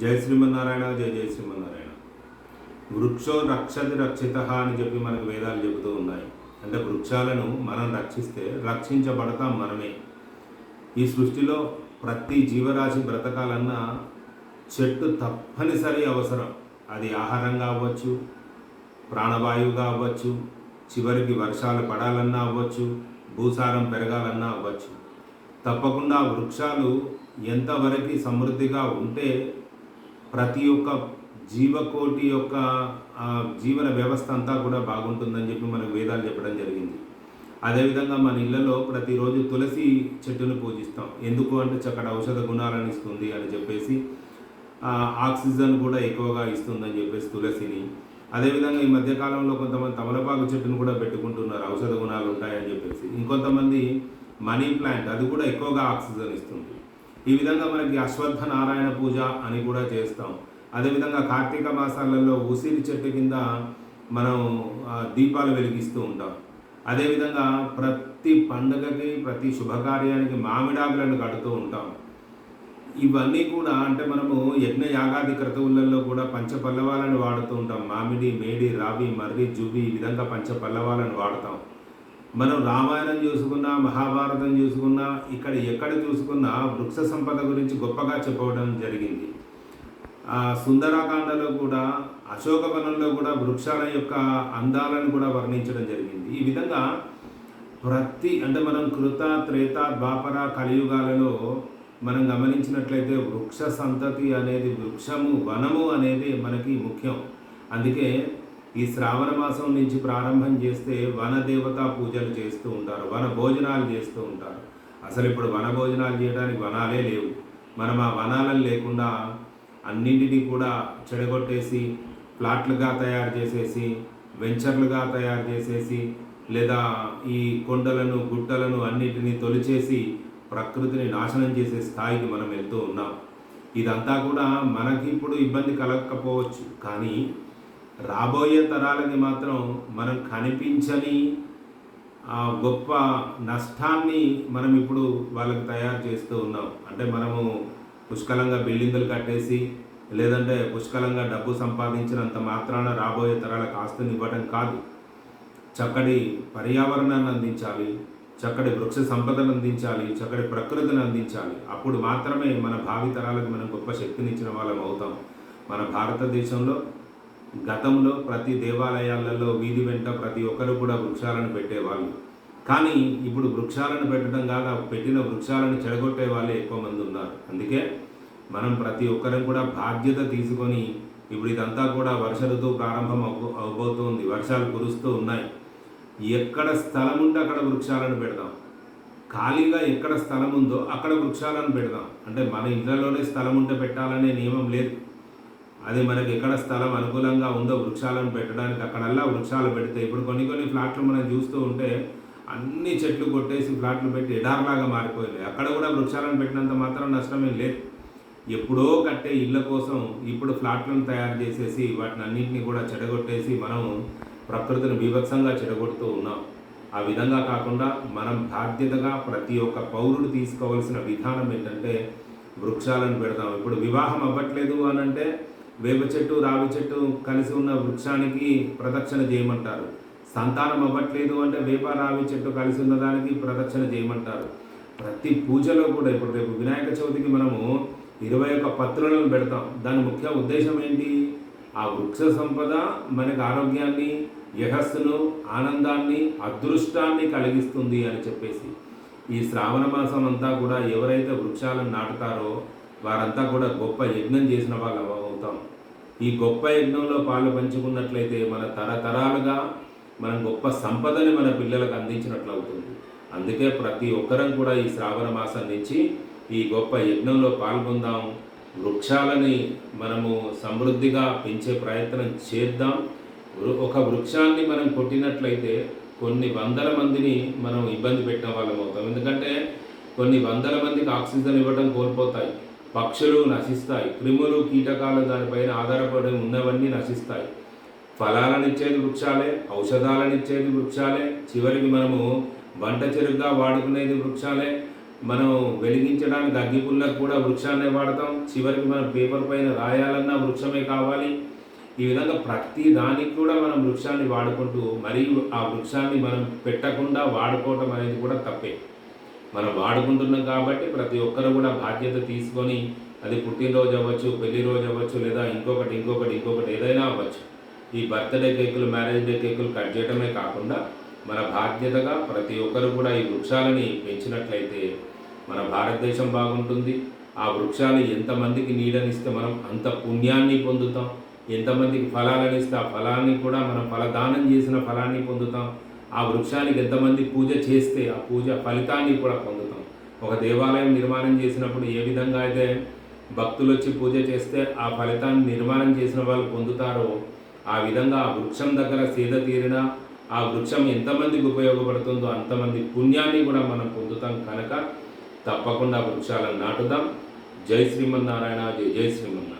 జై శ్రీమన్నారాయణ జై జై శ్రీమన్నారాయణ. వృక్షో రక్షతి రక్షిత అని చెప్పి మనకు వేదాలు చెబుతూ ఉన్నాయి. అంటే వృక్షాలను మనం రక్షిస్తే రక్షించబడతాం మనమే. ఈ సృష్టిలో ప్రతి జీవరాశి బ్రతకాలన్నా చెట్టు తప్పనిసరి అవసరం. అది ఆహారంగా అవ్వచ్చు ప్రాణవాయువుగా అవ్వచ్చు చివరికి వర్షాలు పడాలన్నా అవ్వచ్చు భూసారం పెరగాలన్నా అవ్వచ్చు. తప్పకుండా వృక్షాలు ఎంతవరకు సమృద్ధిగా ఉంటే ప్రతి ఒక్క జీవకోటి యొక్క జీవన వ్యవస్థ అంతా కూడా బాగుంటుందని చెప్పి మనకు వేదాలు చెప్పడం జరిగింది. అదేవిధంగా మన ఇళ్ళలో ప్రతిరోజు తులసి చెట్టును పూజిస్తాం. ఎందుకు అంటే చక్కటి ఔషధ గుణాలను ఇస్తుంది అని చెప్పేసి ఆక్సిజన్ కూడా ఎక్కువగా ఇస్తుందని చెప్పేసి తులసిని. అదేవిధంగా ఈ మధ్యకాలంలో కొంతమంది తమలపాకు చెట్టును కూడా పెట్టుకుంటున్నారు. ఔషధ గుణాలు ఉంటాయని చెప్పేసి. ఇంకొంతమంది మనీ ప్లాంట్ అది కూడా ఎక్కువగా ఆక్సిజన్ ఇస్తుంది. ఈ విధంగా మనకి అశ్వత్థ నారాయణ పూజ అని కూడా చేస్తాం. అదేవిధంగా కార్తీక మాసాలలో ఉసిరి చెట్టు కింద మనం దీపాలు వెలిగిస్తూ ఉంటాం. అదేవిధంగా ప్రతి పండుగకి ప్రతి శుభకార్యానికి మామిడాకులను కడుతూ ఉంటాం. ఇవన్నీ కూడా అంటే మనము యజ్ఞ యాగాది క్రతువులలో కూడా పంచపల్లవాలను వాడుతూ ఉంటాం. మామిడి మేడి రావి మర్రి జువి ఈ విధంగా పంచపల్లవాలను వాడతాం. మనం రామాయణం చూసుకున్నా మహాభారతం చూసుకున్నా ఇక్కడ ఎక్కడ చూసుకున్నా వృక్ష సంపద గురించి గొప్పగా చెప్పడం జరిగింది. ఆ సుందరాకాండలో కూడా అశోకవనంలో కూడా వృక్షాల యొక్క అందాలను కూడా వర్ణించడం జరిగింది. ఈ విధంగా ప్రతి అంటే మనం కృత త్రేత ద్వాపర కలియుగాలలో మనం గమనించినట్లయితే వృక్ష సంతతి అనేది వృక్షము వనము అనేది మనకి ముఖ్యం. అందుకే ఈ శ్రావణ మాసం నుంచి ప్రారంభం చేస్తే వన దేవతా పూజలు చేస్తూ ఉంటారు వన భోజనాలు చేస్తూ ఉంటారు. అసలు ఇప్పుడు వన భోజనాలు చేయడానికి వనాలే లేవు. మనం ఆ వనాలను లేకుండా అన్నింటినీ కూడా చెడగొట్టేసి ప్లాట్లుగా తయారు చేసేసి వెంచర్లుగా తయారు చేసేసి లేదా ఈ కొండలను గుట్టలను అన్నిటినీ తొలిచేసి ప్రకృతిని నాశనం చేసే స్థాయికి మనం వెళ్తూ ఉన్నాం. ఇదంతా కూడా మనకి ఇప్పుడు ఇబ్బంది కలగకపోవచ్చు. కానీ రాబోయే తరాలకి మాత్రం మనం కనిపించని ఆ గొప్ప నష్టాన్ని మనం ఇప్పుడు వాళ్ళకి తయారు చేస్తూ ఉన్నాం. అంటే మనము పుష్కలంగా బిల్డింగులు కట్టేసి లేదంటే పుష్కలంగా డబ్బు సంపాదించినంత మాత్రాన రాబోయే తరాలకు ఆస్తిని ఇవ్వడం కాదు. చక్కటి పర్యావరణాన్ని అందించాలి చక్కటి వృక్ష సంపదను అందించాలి చక్కటి ప్రకృతిని అందించాలి. అప్పుడు మాత్రమే మన భావితరాలకు మనం గొప్ప శక్తినిచ్చిన వాళ్ళం అవుతాం. మన భారతదేశంలో గతంలో ప్రతి దేవాలయాలలో వీధి వెంట ప్రతి ఒక్కరు కూడా వృక్షాలను పెట్టేవాళ్ళు. కానీ ఇప్పుడు వృక్షాలను పెట్టడం కాదు పెట్టిన వృక్షాలను చెడగొట్టే వాళ్ళే ఎక్కువ మంది ఉన్నారు. అందుకే మనం ప్రతి ఒక్కరం కూడా బాధ్యత తీసుకొని ఇప్పుడు ఇదంతా కూడా వర్ష ఋతువు ప్రారంభం అవ్వ అవబోతుంది. వర్షాలు కురుస్తూ ఉన్నాయి. ఎక్కడ స్థలం ఉంటే అక్కడ వృక్షాలను పెడదాం. ఖాళీగా ఎక్కడ స్థలం ఉందో అక్కడ వృక్షాలను పెడదాం. అంటే మన ఇళ్ళలోనే స్థలం ఉంటే పెట్టాలనే నియమం లేదు. అది మనకి ఎక్కడ స్థలం అనుకూలంగా ఉందో వృక్షాలను పెట్టడానికి అక్కడల్లా వృక్షాలు పెడితే ఇప్పుడు కొన్ని కొన్ని ఫ్లాట్లు మనం చూస్తూ ఉంటే అన్ని చెట్లు కొట్టేసి ఫ్లాట్లు పెట్టి ఎడార్లాగా మారిపోయినాయి. అక్కడ కూడా వృక్షాలను పెట్టినంత మాత్రం నష్టమేం లేదు. ఎప్పుడో కట్టే ఇళ్ళ కోసం ఇప్పుడు ఫ్లాట్లను తయారు చేసేసి వాటిని అన్నింటినీ కూడా చెడగొట్టేసి మనం ప్రకృతిని బీభత్సంగా చెడగొడుతూ ఉన్నాం. ఆ విధంగా కాకుండా మనం బాధ్యతగా ప్రతి ఒక్క పౌరుడు తీసుకోవాల్సిన విధానం ఏంటంటే వృక్షాలను పెడతాం ఇప్పుడు వివాహం అవ్వట్లేదు అని అంటే వేప చెట్టు రావి చెట్టు కలిసి ఉన్న వృక్షానికి ప్రదక్షిణ చేయమంటారు. సంతానం అవ్వట్లేదు అంటే వేప రావి చెట్టు కలిసి ఉన్న దానికి ప్రదక్షిణ చేయమంటారు. ప్రతి పూజలో కూడా ఇప్పుడు రేపు వినాయక చవితికి మనము ఇరవై ఒక్క పత్రులను పెడతాం. దాని ముఖ్య ఉద్దేశం ఏంటి? ఆ వృక్ష సంపద మనకి ఆరోగ్యాన్ని యశస్సును ఆనందాన్ని అదృష్టాన్ని కలిగిస్తుంది అని చెప్పేసి. ఈ శ్రావణ మాసం అంతా కూడా ఎవరైతే వృక్షాలను నాటుతారో వారంతా కూడా గొప్ప యజ్ఞం చేసిన వాళ్ళు అవుతాం. ఈ గొప్ప యజ్ఞంలో పాలు పంచుకున్నట్లయితే మన తరతరాలుగా మనం గొప్ప సంపదని మన పిల్లలకు అందించినట్లు అవుతుంది. అందుకే ప్రతి ఒక్కరం కూడా ఈ శ్రావణ మాసం నుంచి ఈ గొప్ప యజ్ఞంలో పాల్గొందాం. వృక్షాలని మనము సమృద్ధిగా పెంచే ప్రయత్నం చేద్దాం. వృ- ఒక వృక్షాన్ని మనం కొట్టినట్లయితే కొన్ని వందల మందిని మనం ఇబ్బంది పెట్టిన వాళ్ళం అవుతాం. ఎందుకంటే కొన్ని వందల మందికి ఆక్సిజన్ ఇవ్వడం కోల్పోతాయి. పక్షులు నశిస్తాయి క్రిములు కీటకాలు దానిపైన ఆధారపడి ఉన్నవన్నీ నశిస్తాయి. ఫలాలను ఇచ్చేది వృక్షాలే ఔషధాలనిచ్చేది వృక్షాలే చివరికి మనము వంట చెరుగ్గా వాడుకునేది వృక్షాలే. మనం వెలిగించడానికి అగ్గిపుల్లకు కూడా వృక్షాన్నే వాడతాం చివరికి మనం పేపర్ పైన రాయాలన్నా వృక్షమే కావాలి. ఈ విధంగా ప్రతి దానికి కూడా మనం వృక్షాన్ని వాడుకుంటూ మరియు ఆ వృక్షాన్ని మనం పెట్టకుండా వాడుకోవటం అనేది కూడా తప్పే. మనం వాడుకుంటున్నాం కాబట్టి ప్రతి ఒక్కరు కూడా బాధ్యత తీసుకొని అది పుట్టినరోజు అవ్వచ్చు పెళ్ళి రోజు అవ్వచ్చు లేదా ఇంకొకటి ఇంకొకటి ఇంకొకటి ఏదైనా అవ్వచ్చు. ఈ బర్త్డే కేకులు మ్యారేజ్ డే కేకులు కట్ చేయడమే కాకుండా మన బాధ్యతగా ప్రతి ఒక్కరు కూడా ఈ వృక్షాలని పెంచినట్లయితే మన భారతదేశం బాగుంటుంది. ఆ వృక్షాలు ఎంతమందికి నీడనిస్తే మనం అంత పుణ్యాన్ని పొందుతాం. ఎంతమందికి ఫలాలను ఇస్తే ఆ ఫలాన్ని కూడా మనం ఫలదానం చేసిన ఫలాన్ని పొందుతాం. ఆ వృక్షానికి ఎంతమంది పూజ చేస్తే ఆ పూజ ఫలితాన్ని కూడా పొందుతాం. ఒక దేవాలయం నిర్మాణం చేసినప్పుడు ఏ విధంగా అయితే భక్తులు వచ్చి పూజ చేస్తే ఆ ఫలితాన్ని నిర్మాణం చేసిన వాళ్ళు పొందుతారో ఆ విధంగా ఆ వృక్షం దగ్గర సేద తీరిన ఆ వృక్షం ఎంతమందికి ఉపయోగపడుతుందో అంతమంది పుణ్యాన్ని కూడా మనం పొందుతాం కనుక తప్పకుండా వృక్షాలను నాటుదాం. జై శ్రీమన్నారాయణ జై జై శ్రీమన్నారాయణ.